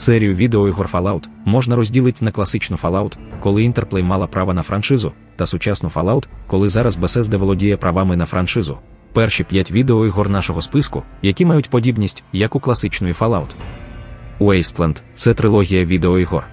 Серію відеоігор Fallout можна розділити на класичну Fallout, коли Interplay мала право на франшизу, та сучасну Fallout, коли зараз Bethesda володіє правами на франшизу. Перші п'ять відеоігор нашого списку, які мають подібність, як у класичної Fallout. Wasteland – це трилогія відеоігор.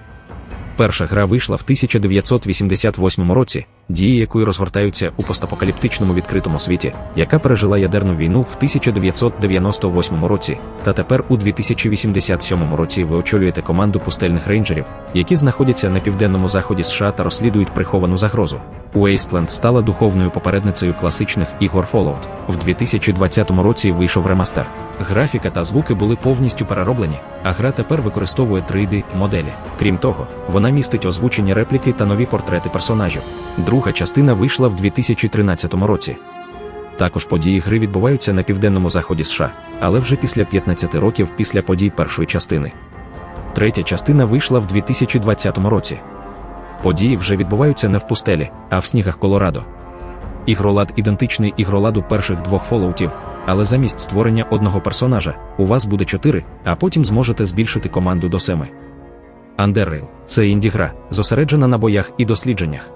Перша гра вийшла в 1988 році, дії якої розгортаються у постапокаліптичному відкритому світі, яка пережила ядерну війну в 1998 році, та тепер у 2087 році ви очолюєте команду пустельних рейнджерів, які знаходяться на південному заході США та розслідують приховану загрозу. Wasteland стала духовною попередницею класичних ігор Fallout. В 2020 році вийшов ремастер. Графіка та звуки були повністю перероблені, а гра тепер використовує 3D-моделі. Крім того, вона містить озвучені репліки та нові портрети персонажів. Друга частина вийшла в 2013 році. Також події гри відбуваються на південному заході США, але вже після 15 років після подій першої частини. Третя частина вийшла в 2020 році. Події вже відбуваються не в пустелі, а в снігах Колорадо. Ігролад ідентичний ігроладу перших двох фолоутів, але замість створення одного персонажа у вас буде чотири, а потім зможете збільшити команду до семи. Underrail – це інді-гра, зосереджена на боях і дослідженнях.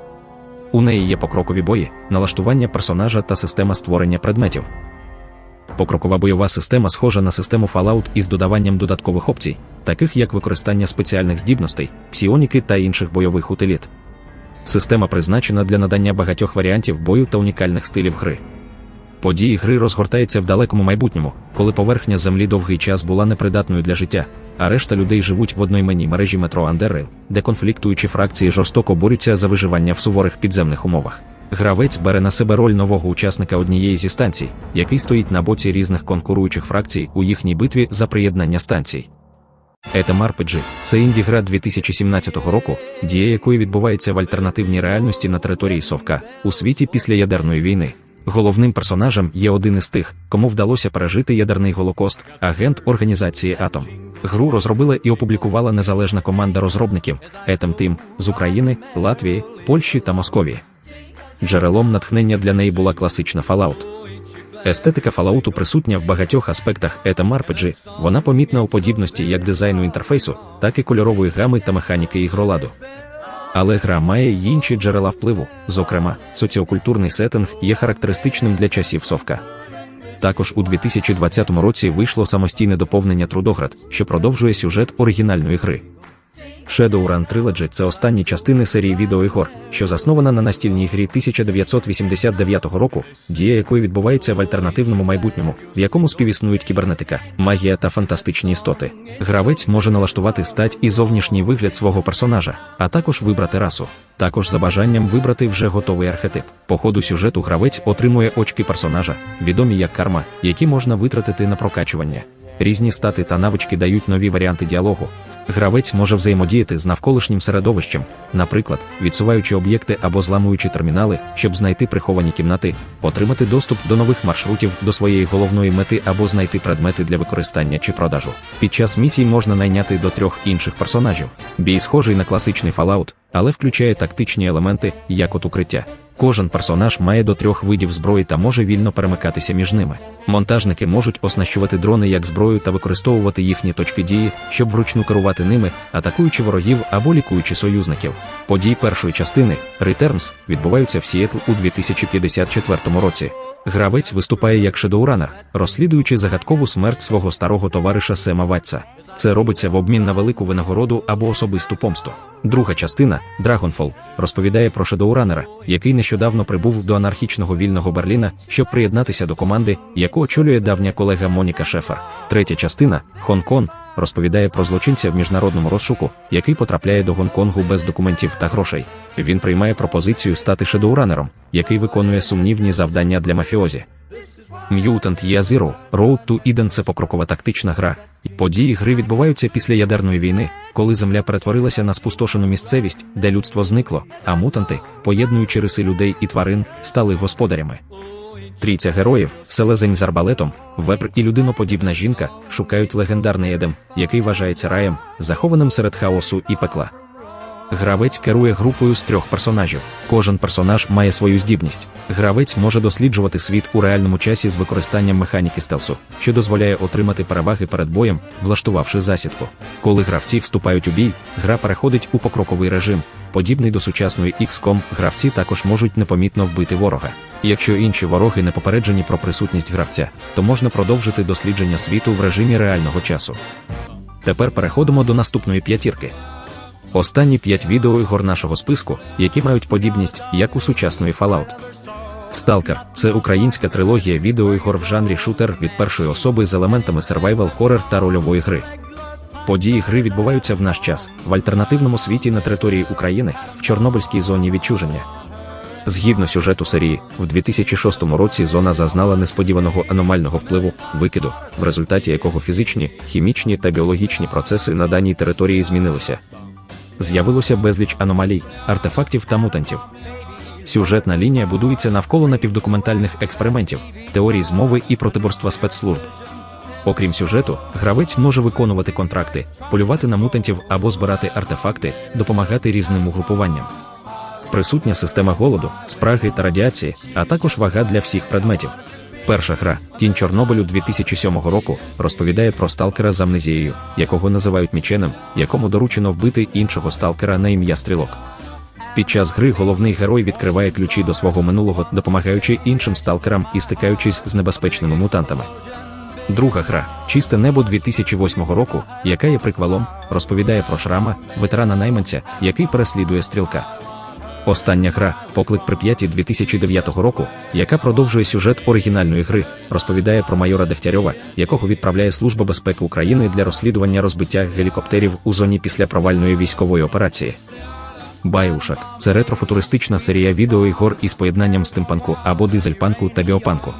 У неї є покрокові бої, налаштування персонажа та система створення предметів. Покрокова бойова система схожа на систему Fallout із додаванням додаткових опцій, таких як використання спеціальних здібностей, псіоніки та інших бойових утиліт. Система призначена для надання багатьох варіантів бою та унікальних стилів гри. Події гри розгортаються в далекому майбутньому, коли поверхня землі довгий час була непридатною для життя, а решта людей живуть в одноіменній мережі метро Андеррейл, де конфліктуючі фракції жорстоко борються за виживання в суворих підземних умовах. Гравець бере на себе роль нового учасника однієї зі станцій, який стоїть на боці різних конкуруючих фракцій у їхній битві за приєднання станцій. Етем RPG – це інді-гра 2017 року, дія якої відбувається в альтернативній реальності на території Совка у світі після ядерної війни. Головним персонажем є один із тих, кому вдалося пережити ядерний голокост, агент організації Атом. Гру розробила і опублікувала незалежна команда розробників Етем Team з України, Латвії, Польщі та Московії. Джерелом натхнення для неї була класична Fallout. Естетика Fallout присутня в багатьох аспектах RPG, вона помітна у подібності як дизайну інтерфейсу, так і кольорової гами та механіки ігроладу. Але гра має й інші джерела впливу, зокрема, соціокультурний сеттинг є характеристичним для часів совка. Також у 2020 році вийшло самостійне доповнення Трудоград, що продовжує сюжет оригінальної гри. Shadowrun Trilogy – це останні частини серії відеоігор, що заснована на настільній грі 1989 року, дія якої відбувається в альтернативному майбутньому, в якому співіснують кібернетика, магія та фантастичні істоти. Гравець може налаштувати стать і зовнішній вигляд свого персонажа, а також вибрати расу. Також за бажанням вибрати вже готовий архетип. По ходу сюжету гравець отримує очки персонажа, відомі як карма, які можна витратити на прокачування. Різні стати та навички дають нові варіанти діалогу. Гравець може взаємодіяти з навколишнім середовищем, наприклад, відсуваючи об'єкти або зламуючи термінали, щоб знайти приховані кімнати, отримати доступ до нових маршрутів до своєї головної мети або знайти предмети для використання чи продажу. Під час місій можна найняти до трьох інших персонажів. Бій схожий на класичний Fallout, але включає тактичні елементи, як от укриття. Кожен персонаж має до трьох видів зброї та може вільно перемикатися між ними. Монтажники можуть оснащувати дрони як зброю та використовувати їхні точки дії, щоб вручну керувати ними, атакуючи ворогів або лікуючи союзників. Події першої частини Returns відбуваються в Сіетл у 2054 році. Гравець виступає як шедоуранер, розслідуючи загадкову смерть свого старого товариша Сема Ватса. Це робиться в обмін на велику винагороду або особисту помсту. Друга частина Dragonfall, розповідає про шедоуранера, який нещодавно прибув до анархічного вільного Берліна, щоб приєднатися до команди, яку очолює давня колега Моніка Шефер. Третя частина Хонконг розповідає про злочинця в міжнародному розшуку, який потрапляє до Гонконгу без документів та грошей. Він приймає пропозицію стати шедоуранером, який виконує сумнівні завдання для мафіозі. Mutant Year Zero Road to Eden – це покрокова тактична гра. Події гри відбуваються після ядерної війни, коли земля перетворилася на спустошену місцевість, де людство зникло, а мутанти, поєднуючи риси людей і тварин, стали господарями. Трійця героїв, селезень з арбалетом, вепр і людиноподібна жінка шукають легендарний Едем, який вважається раєм, захованим серед хаосу і пекла. Гравець керує групою з трьох персонажів. Кожен персонаж має свою здібність. Гравець може досліджувати світ у реальному часі з використанням механіки стелсу, що дозволяє отримати переваги перед боєм, влаштувавши засідку. Коли гравці вступають у бій, гра переходить у покроковий режим. Подібний до сучасної XCOM, гравці також можуть непомітно вбити ворога. Якщо інші вороги не попереджені про присутність гравця, то можна продовжити дослідження світу в режимі реального часу. Тепер переходимо до наступної п'ятірки. Останні п'ять відеоігор нашого списку, які мають подібність, як у сучасної Fallout. Stalker – це українська трилогія відеоігор в жанрі шутер від першої особи з елементами survival horror та рольової гри. Події гри відбуваються в наш час в альтернативному світі на території України в Чорнобильській зоні відчуження. Згідно сюжету серії, в 2006 році зона зазнала несподіваного аномального впливу, викиду, в результаті якого фізичні, хімічні та біологічні процеси на даній території змінилися. З'явилося безліч аномалій, артефактів та мутантів. Сюжетна лінія будується навколо напівдокументальних експериментів, теорій змови і протиборства спецслужб. Окрім сюжету, гравець може виконувати контракти, полювати на мутантів або збирати артефакти, допомагати різним угрупуванням. Присутня система голоду, спраги та радіації, а також вага для всіх предметів. Перша гра Тінь Чорнобилю 2007 року розповідає про сталкера з амнезією, якого називають міченем, якому доручено вбити іншого сталкера на ім'я Стрілок. Під час гри головний герой відкриває ключі до свого минулого, допомагаючи іншим сталкерам і стикаючись з небезпечними мутантами. Друга гра Чисте небо 2008 року, яка є приквелом, розповідає про шрама, ветерана найманця, який переслідує стрілка. Остання гра Поклик Прип'яті 2009 року, яка продовжує сюжет оригінальної гри, розповідає про майора Дегтярьова, якого відправляє Служба безпеки України для розслідування розбиття гелікоптерів у зоні після провальної військової операції. Байушак це ретрофутуристична серія відеоігор із поєднанням стимпанку або дизельпанку та біопанку.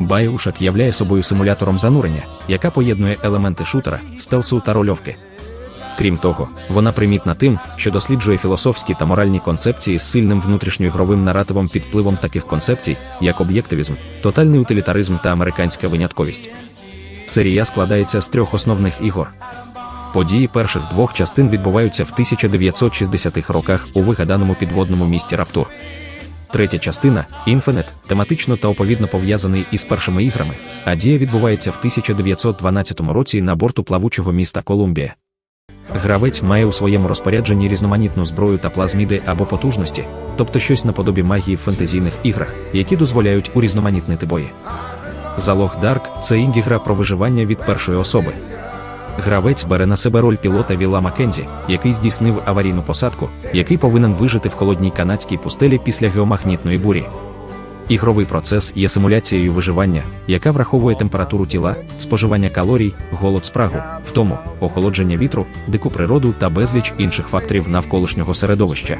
Байушак являє собою симулятором занурення, яка поєднує елементи шутера, стелсу та рольовки. Крім того, вона примітна тим, що досліджує філософські та моральні концепції з сильним внутрішньоігровим наративом під впливом таких концепцій, як об'єктивізм, тотальний утилітаризм та американська винятковість. Серія складається з трьох основних ігор. Події перших двох частин відбуваються в 1960-х роках у вигаданому підводному місті Раптур. Третя частина Infinite, тематично та оповідно пов'язаний із першими іграми, а дія відбувається в 1912 році на борту плавучого міста Колумбія. Гравець має у своєму розпорядженні різноманітну зброю та плазміди або потужності, тобто щось наподобі магії в фентезійних іграх, які дозволяють урізноманітнити бої. Залог Дарк це інді-гра про виживання від першої особи. Гравець бере на себе роль пілота Віла Маккензі, який здійснив аварійну посадку, який повинен вижити в холодній канадській пустелі після геомагнітної бурі. Ігровий процес є симуляцією виживання, яка враховує температуру тіла, споживання калорій, голод спрагу, втому, охолодження вітру, дику природу та безліч інших факторів навколишнього середовища.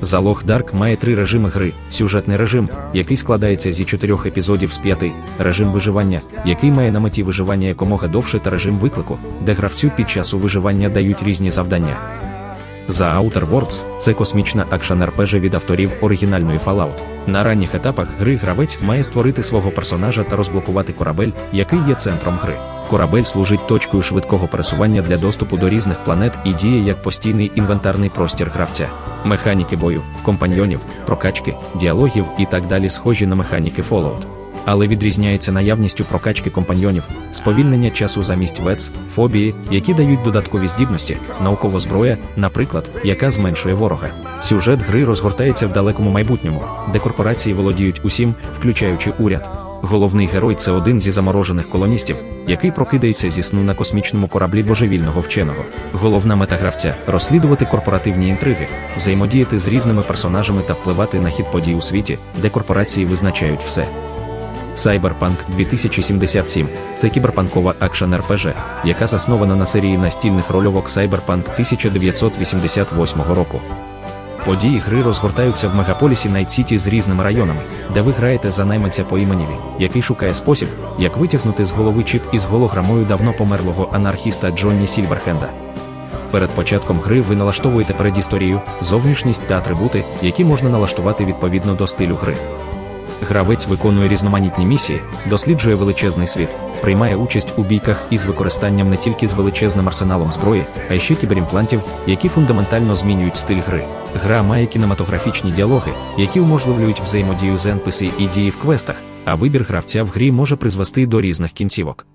Залог Дарк має три режими гри: сюжетний режим, який складається зі чотирьох епізодів з п'яти, режим виживання, який має на меті виживання якомога довше, та режим виклику, де гравцю під часу виживання дають різні завдання. The Outer Worlds – це космічна акшн РПЖ від авторів оригінальної Fallout. На ранніх етапах гри гравець має створити свого персонажа та розблокувати корабель, який є центром гри. Корабель служить точкою швидкого пересування для доступу до різних планет і діє як постійний інвентарний простір гравця. Механіки бою, компаньйонів, прокачки, діалогів і так далі схожі на механіки Fallout але відрізняється наявністю прокачки компаньйонів, сповільнення часу замість ВЕЦ, фобії, які дають додаткові здібності, наукова зброя, наприклад, яка зменшує ворога. Сюжет гри розгортається в далекому майбутньому, де корпорації володіють усім, включаючи уряд. Головний герой це один зі заморожених колоністів, який прокидається зі сну на космічному кораблі божевільного вченого. Головна мета гравця розслідувати корпоративні інтриги, взаємодіяти з різними персонажами та впливати на хід подій у світі, де корпорації визначають все. Cyberpunk 2077 це кіберпанкова акшн РПЖ, яка заснована на серії настільних рольовок Cyberpunk 1988 року. Події гри розгортаються в мегаполісі Найт-Сіті з різними районами, де ви граєте за найманця по іменіві, який шукає спосіб, як витягнути з голови чіп із голограмою давно померлого анархіста Джонні Сільверхенда. Перед початком гри ви налаштовуєте передісторію, зовнішність та атрибути, які можна налаштувати відповідно до стилю гри. Гравець виконує різноманітні місії, досліджує величезний світ, приймає участь у бійках із використанням не тільки з величезним арсеналом зброї, а й ще кіберімплантів, які фундаментально змінюють стиль гри. Гра має кінематографічні діалоги, які уможливлюють взаємодію з NPC і дії в квестах, а вибір гравця в грі може призвести до різних кінцівок.